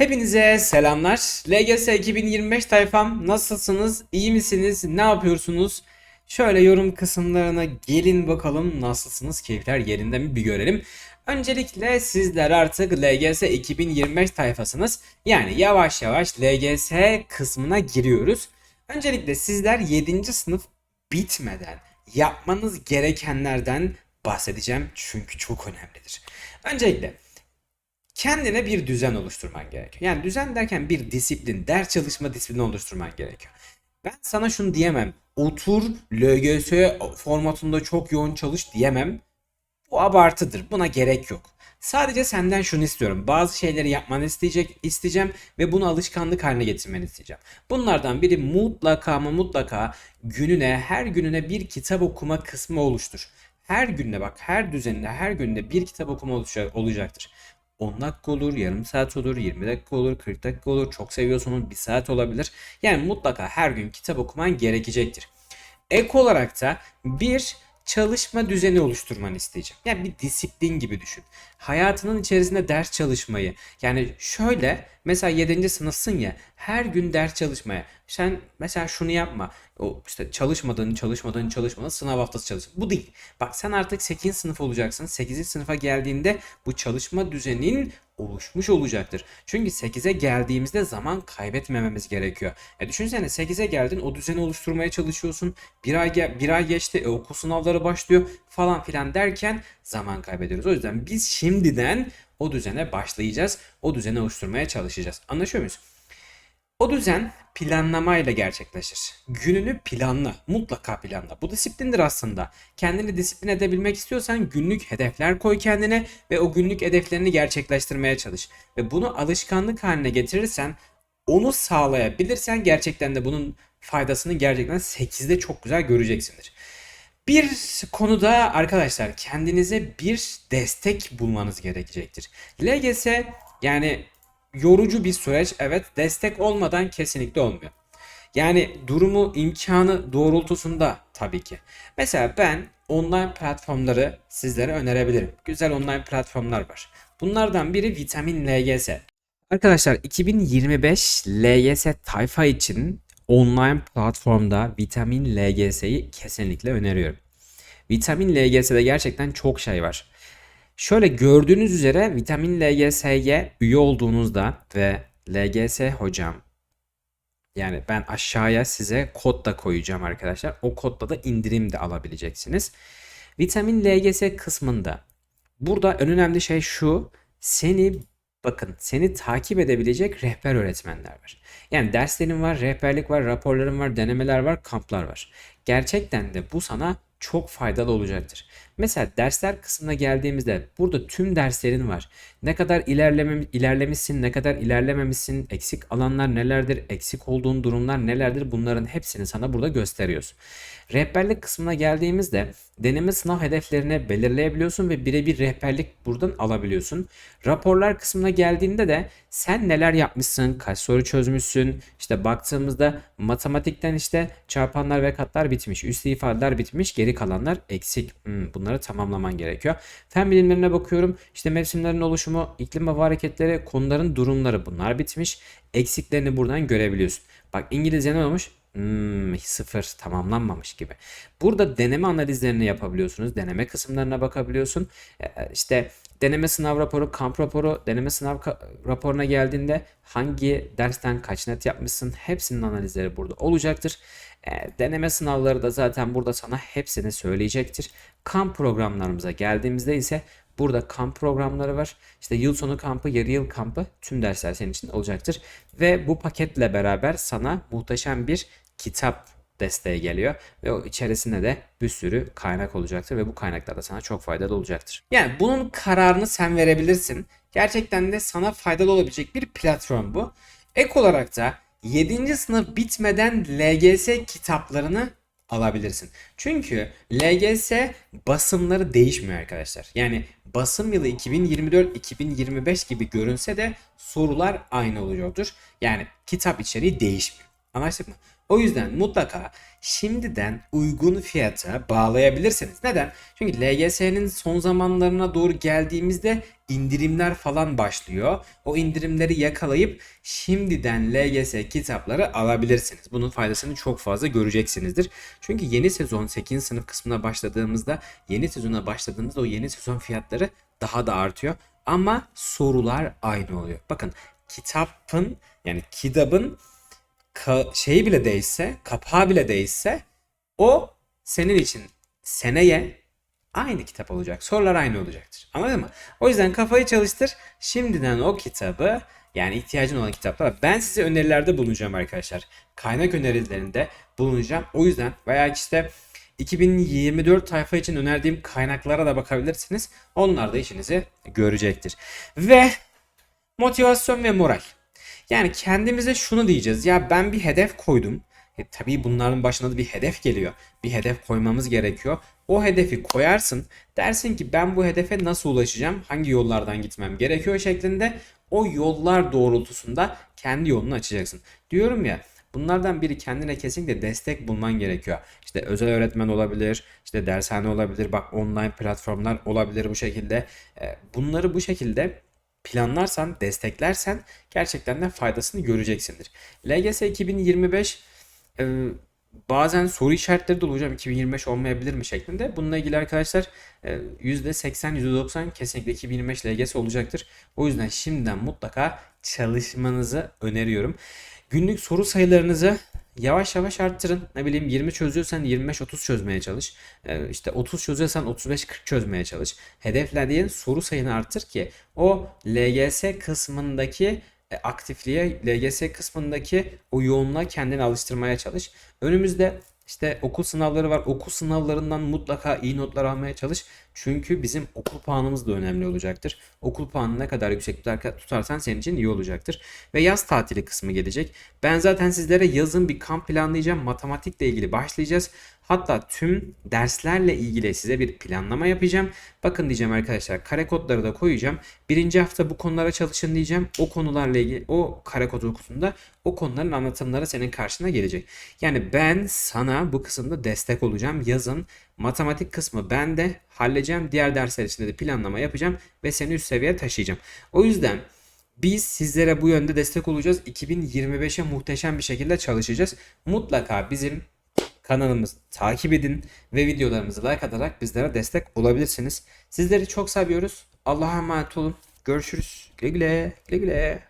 Hepinize selamlar. LGS 2025 tayfam nasılsınız? İyi misiniz? Ne yapıyorsunuz? Şöyle yorum kısımlarına gelin bakalım nasılsınız? Keyifler yerinde mi bir görelim. Öncelikle sizler artık LGS 2025 tayfasınız. Yani yavaş yavaş LGS kısmına giriyoruz. Öncelikle sizler 7. sınıf bitmeden yapmanız gerekenlerden bahsedeceğim çünkü çok önemlidir. Öncelikle kendine bir düzen oluşturman gerekiyor. Yani düzen derken bir disiplin, ders çalışma disiplini oluşturman gerekiyor. Ben sana şunu diyemem. Otur LGS formatında çok yoğun çalış diyemem. Bu abartıdır. Buna gerek yok. Sadece senden şunu istiyorum. Bazı şeyleri yapmanı isteyecek, isteyeceğim ve bunu alışkanlık haline getirmeni isteyeceğim. Bunlardan biri mutlaka ama mutlaka gününe, her gününe bir kitap okuma kısmı oluştur. Her günde bak, her düzeninde, her günde bir kitap okuma olacaktır. 10 dakika olur, yarım saat olur, 20 dakika olur, 40 dakika olur. Çok seviyorsanız 1 saat olabilir. Yani mutlaka her gün kitap okuman gerekecektir. Ek olarak da bir çalışma düzeni oluşturmanı isteyeceğim. Yani bir disiplin gibi düşün. Hayatının içerisinde ders çalışmayı. Yani şöyle mesela 7. sınıfsın ya her gün ders çalışmaya. Sen mesela şunu yapma. O işte çalışmadığın, çalışmadığın, çalışmadığın sınav haftası çalış. Bu değil. Bak sen artık 8. sınıf olacaksın. 8. sınıfa geldiğinde bu çalışma düzenin oluşmuş olacaktır. Çünkü 8'e geldiğimizde zaman kaybetmememiz gerekiyor. E düşünsene 8'e geldin o düzeni oluşturmaya çalışıyorsun. Bir ay, ge- bir ay geçti e, okul sınavları başlıyor falan filan derken zaman kaybediyoruz. O yüzden biz şimdiden o düzene başlayacağız. O düzeni oluşturmaya çalışacağız. Anlaşıyor muyuz? O düzen planlamayla gerçekleşir. Gününü planla, mutlaka planla. Bu disiplindir aslında. Kendini disiplin edebilmek istiyorsan günlük hedefler koy kendine ve o günlük hedeflerini gerçekleştirmeye çalış. Ve bunu alışkanlık haline getirirsen, onu sağlayabilirsen gerçekten de bunun faydasını gerçekten 8'de çok güzel göreceksindir. Bir konuda arkadaşlar kendinize bir destek bulmanız gerekecektir. LGS yani yorucu bir süreç evet destek olmadan kesinlikle olmuyor. Yani durumu imkanı doğrultusunda tabii ki. Mesela ben online platformları sizlere önerebilirim. Güzel online platformlar var. Bunlardan biri Vitamin LGS. Arkadaşlar 2025 LGS tayfa için online platformda Vitamin LGS'yi kesinlikle öneriyorum. Vitamin LGS'de gerçekten çok şey var. Şöyle gördüğünüz üzere Vitamin LGS'ye üye olduğunuzda ve LGS hocam yani ben aşağıya size kod da koyacağım arkadaşlar. O kodla da indirim de alabileceksiniz. Vitamin LGS kısmında burada en önemli şey şu. Seni bakın seni takip edebilecek rehber öğretmenler var. Yani derslerin var, rehberlik var, raporların var, denemeler var, kamplar var. Gerçekten de bu sana çok faydalı olacaktır. Mesela dersler kısmına geldiğimizde burada tüm derslerin var. Ne kadar ilerleme, ilerlemişsin, ne kadar ilerlememişsin, eksik alanlar nelerdir, eksik olduğun durumlar nelerdir bunların hepsini sana burada gösteriyoruz. Rehberlik kısmına geldiğimizde deneme sınav hedeflerini belirleyebiliyorsun ve birebir rehberlik buradan alabiliyorsun. Raporlar kısmına geldiğinde de sen neler yapmışsın, kaç soru çözmüşsün, işte baktığımızda matematikten işte çarpanlar ve katlar bitmiş, üslü ifadeler bitmiş, geri kalanlar eksik. Hmm, bunları tamamlaman gerekiyor. Fen bilimlerine bakıyorum. İşte mevsimlerin oluşumu, iklim hava hareketleri, konuların durumları bunlar bitmiş. Eksiklerini buradan görebiliyorsun. Bak İngilizce ne olmuş? Hmm, sıfır tamamlanmamış gibi. Burada deneme analizlerini yapabiliyorsunuz. Deneme kısımlarına bakabiliyorsun. Ee, İşte deneme sınav raporu, kamp raporu, deneme sınav raporuna geldiğinde hangi dersten kaç net yapmışsın hepsinin analizleri burada olacaktır. Ee, deneme sınavları da zaten burada sana hepsini söyleyecektir. Kamp programlarımıza geldiğimizde ise Burada kamp programları var. İşte yıl sonu kampı, yarı yıl kampı tüm dersler senin için olacaktır. Ve bu paketle beraber sana muhteşem bir kitap desteği geliyor. Ve o içerisinde de bir sürü kaynak olacaktır ve bu kaynaklar da sana çok faydalı olacaktır. Yani bunun kararını sen verebilirsin. Gerçekten de sana faydalı olabilecek bir platform bu. Ek olarak da 7. sınıf bitmeden LGS kitaplarını alabilirsin. Çünkü LGS basımları değişmiyor arkadaşlar. Yani basım yılı 2024-2025 gibi görünse de sorular aynı oluyordur. Yani kitap içeriği değişmiyor. Anlaştık mı? O yüzden mutlaka şimdiden uygun fiyata bağlayabilirsiniz. Neden? Çünkü LGS'nin son zamanlarına doğru geldiğimizde indirimler falan başlıyor. O indirimleri yakalayıp şimdiden LGS kitapları alabilirsiniz. Bunun faydasını çok fazla göreceksinizdir. Çünkü yeni sezon 8. sınıf kısmına başladığımızda yeni sezona başladığımızda o yeni sezon fiyatları daha da artıyor. Ama sorular aynı oluyor. Bakın kitapın yani kitabın ka- şeyi bile değişse, kapağı bile değişse o senin için seneye aynı kitap olacak. Sorular aynı olacaktır. Anladın mı? O yüzden kafayı çalıştır. Şimdiden o kitabı yani ihtiyacın olan kitaplar. Ben size önerilerde bulunacağım arkadaşlar. Kaynak önerilerinde bulunacağım. O yüzden veya işte 2024 sayfa için önerdiğim kaynaklara da bakabilirsiniz. Onlar da işinizi görecektir. Ve motivasyon ve moral. Yani kendimize şunu diyeceğiz. Ya ben bir hedef koydum. E, tabii bunların başına da bir hedef geliyor. Bir hedef koymamız gerekiyor. O hedefi koyarsın. Dersin ki ben bu hedefe nasıl ulaşacağım? Hangi yollardan gitmem gerekiyor şeklinde o yollar doğrultusunda kendi yolunu açacaksın. Diyorum ya Bunlardan biri kendine kesinlikle destek bulman gerekiyor. İşte özel öğretmen olabilir, işte dershane olabilir, bak online platformlar olabilir bu şekilde. E, Bunları bu şekilde planlarsan, desteklersen gerçekten de faydasını göreceksindir. LGS 2025 e, bazen soru işaretleri de olacağım 2025 olmayabilir mi şeklinde. Bununla ilgili arkadaşlar e, %80 %90 kesinlikle 2025 LGS olacaktır. O yüzden şimdiden mutlaka çalışmanızı öneriyorum. Günlük soru sayılarınızı yavaş yavaş arttırın. Ne bileyim 20 çözüyorsan 25-30 çözmeye çalış. Ee, işte 30 çözüyorsan 35-40 çözmeye çalış. Hedeflediğin soru sayını arttır ki o LGS kısmındaki e, aktifliğe, LGS kısmındaki o yoğunluğa kendini alıştırmaya çalış. Önümüzde işte okul sınavları var. Okul sınavlarından mutlaka iyi notlar almaya çalış. Çünkü bizim okul puanımız da önemli olacaktır. Okul puanını ne kadar yüksek tutar- tutarsan senin için iyi olacaktır. Ve yaz tatili kısmı gelecek. Ben zaten sizlere yazın bir kamp planlayacağım. Matematikle ilgili başlayacağız. Hatta tüm derslerle ilgili size bir planlama yapacağım. Bakın diyeceğim arkadaşlar kare kodları da koyacağım. Birinci hafta bu konulara çalışın diyeceğim. O konularla ilgili o kare kod uykusunda o konuların anlatımları senin karşına gelecek. Yani ben sana bu kısımda destek olacağım. Yazın matematik kısmı ben de halledeceğim. Diğer dersler için de planlama yapacağım ve seni üst seviyeye taşıyacağım. O yüzden biz sizlere bu yönde destek olacağız. 2025'e muhteşem bir şekilde çalışacağız. Mutlaka bizim kanalımızı takip edin ve videolarımızı like atarak bizlere destek olabilirsiniz. Sizleri çok seviyoruz. Allah'a emanet olun. Görüşürüz. Güle güle. Güle güle.